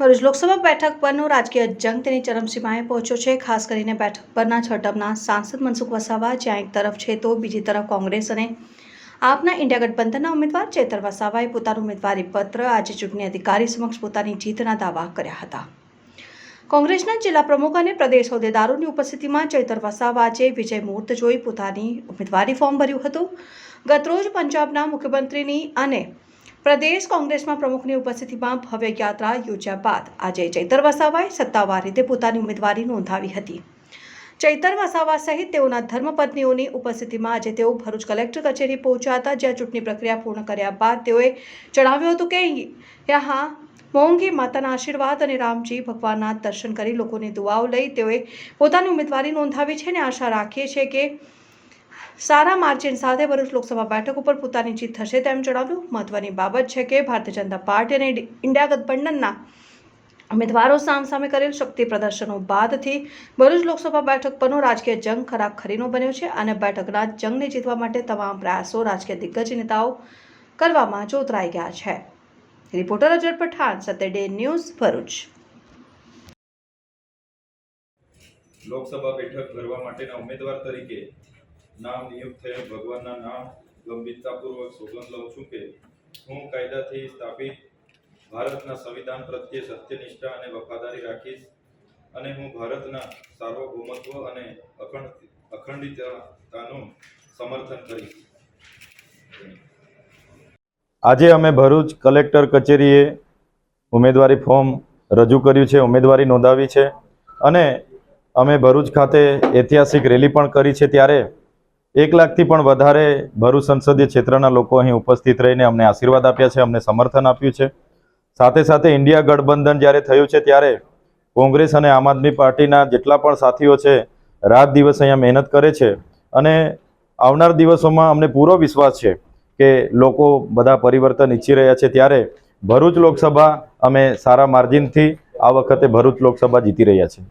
ભરૂચ લોકસભા બેઠક પરનો રાજકીય જંગ તેની ચરમસીમાએ પહોંચ્યો છે. ખાસ કરીને બેઠક પરના છ સાંસદ મનસુખ વસાવા જ્યાં એક તરફ છે તો બીજી તરફ કોંગ્રેસ અને આપના ઇન્ડિયા ગઠબંધનના ઉમેદવાર ચેતર વસાવાએ પોતાનું ઉમેદવારી પત્ર આજે ચૂંટણી અધિકારી સમક્ષ પોતાની જીતના દાવા કર્યા હતા. કોંગ્રેસના જિલ્લા પ્રમુખ અને પ્રદેશ હોદ્દેદારોની ઉપસ્થિતિમાં ચૈતર વસાવા આજે વિજય મુહૂર્ત જોઈ પોતાની ઉમેદવારી ફોર્મ ભર્યું હતું. ગતરોજ પંજાબના મુખ્યમંત્રીની અને પ્રદેશ કોંગ્રેસમાં પ્રમુખની ઉપસ્થિતિમાં ભવ્ય યાત્રા યોજ્યા બાદ આજે ચૈતર વસાવાએ સત્તાવાર રીતે પોતાની ઉમેદવારી નોંધાવી હતી. ચૈતર વસાવા સહિત તેઓના ધર્મપત્નીઓની ઉપસ્થિતિમાં આજે તેઓ ભરૂચ કલેક્ટર કચેરી પહોંચ્યા હતા, જ્યાં ચૂંટણી પ્રક્રિયા પૂર્ણ કર્યા બાદ તેઓએ જણાવ્યું હતું કે યહાં મોંઘી માતાના આશીર્વાદ અને રામજી ભગવાનના દર્શન કરી લોકોની દુઆઓ લઈ તેઓએ પોતાની ઉમેદવારી નોંધાવી છે અને આશા રાખીએ છીએ કે સારા માર્જિન સાથે ભરૂચ લોકસભા બેઠક ઉપર પોતાની જીત થશે તેમ જણાવ્યું. મહત્વની બાબત છે કે ભારતીય જનતા પાર્ટી અને ઇન્ડિયા ગઠબંધનના ઉમેદવારો સામસામે કરેલ શક્તિ પ્રદર્શનો બાદથી ભરૂચ લોકસભા બેઠક પરનો રાજકીય જંગ ખરાબ ખરીનો બન્યો છે અને બેઠકના જંગને જીતવા માટે તમામ પ્રયાસો રાજકીય દિગ્ગજ નેતાઓ કરવામાં જોતરાઈ ગયા છે. Reporter Azhar Pathan, Satya day news, Bharuch. Lok Sabha બેઠક ભરવા માટેના ઉમેદવાર તરીકે નામ નિયુક્ત થયેલ ભગવાનના નામ ગંભીરતાપૂર્વક સોગંદ લઉં છું કે હું કાયદાથી સ્થાપિત ભારતના સંવિધાન પ્રત્યે સત્યનિષ્ઠા અને વફાદારી રાખીશ અને હું ભારતના સાર્વભૌમત્વ અને અખંડ, અખંડિતતાનું સમર્થન કરીશ. આજે અમે ભરૂચ કલેક્ટર કચેરીએ ઉમેદવારી ફોર્મ રજૂ કર્યું છે, ઉમેદવારી નોંધાવી છે અને અમે ભરૂચ ખાતે ઐતિહાસિક રેલી પણ કરી છે ત્યારે એક લાખથી પણ વધારે ભરૂચ સંસદીય ક્ષેત્રના લોકો અહીં ઉપસ્થિત રહીને અમને આશીર્વાદ આપ્યા છે, અમને સમર્થન આપ્યું છે. સાથે સાથે ઇન્ડિયા ગઠબંધન જ્યારે થયું છે ત્યારે કોંગ્રેસ અને આમ આદમી પાર્ટીના જેટલા પણ સાથીઓ છે, રાત દિવસ અહીંયા મહેનત કરે છે અને આવનાર દિવસોમાં અમને પૂરો વિશ્વાસ છે કે લોકો બધા પરિવર્તન ઈચ્છી રહ્યા છે. ત્યારે ભરૂચ લોકસભા અમે સારા માર્જિનથી આ વખતે ભરૂચ લોકસભા જીતી રહ્યા છે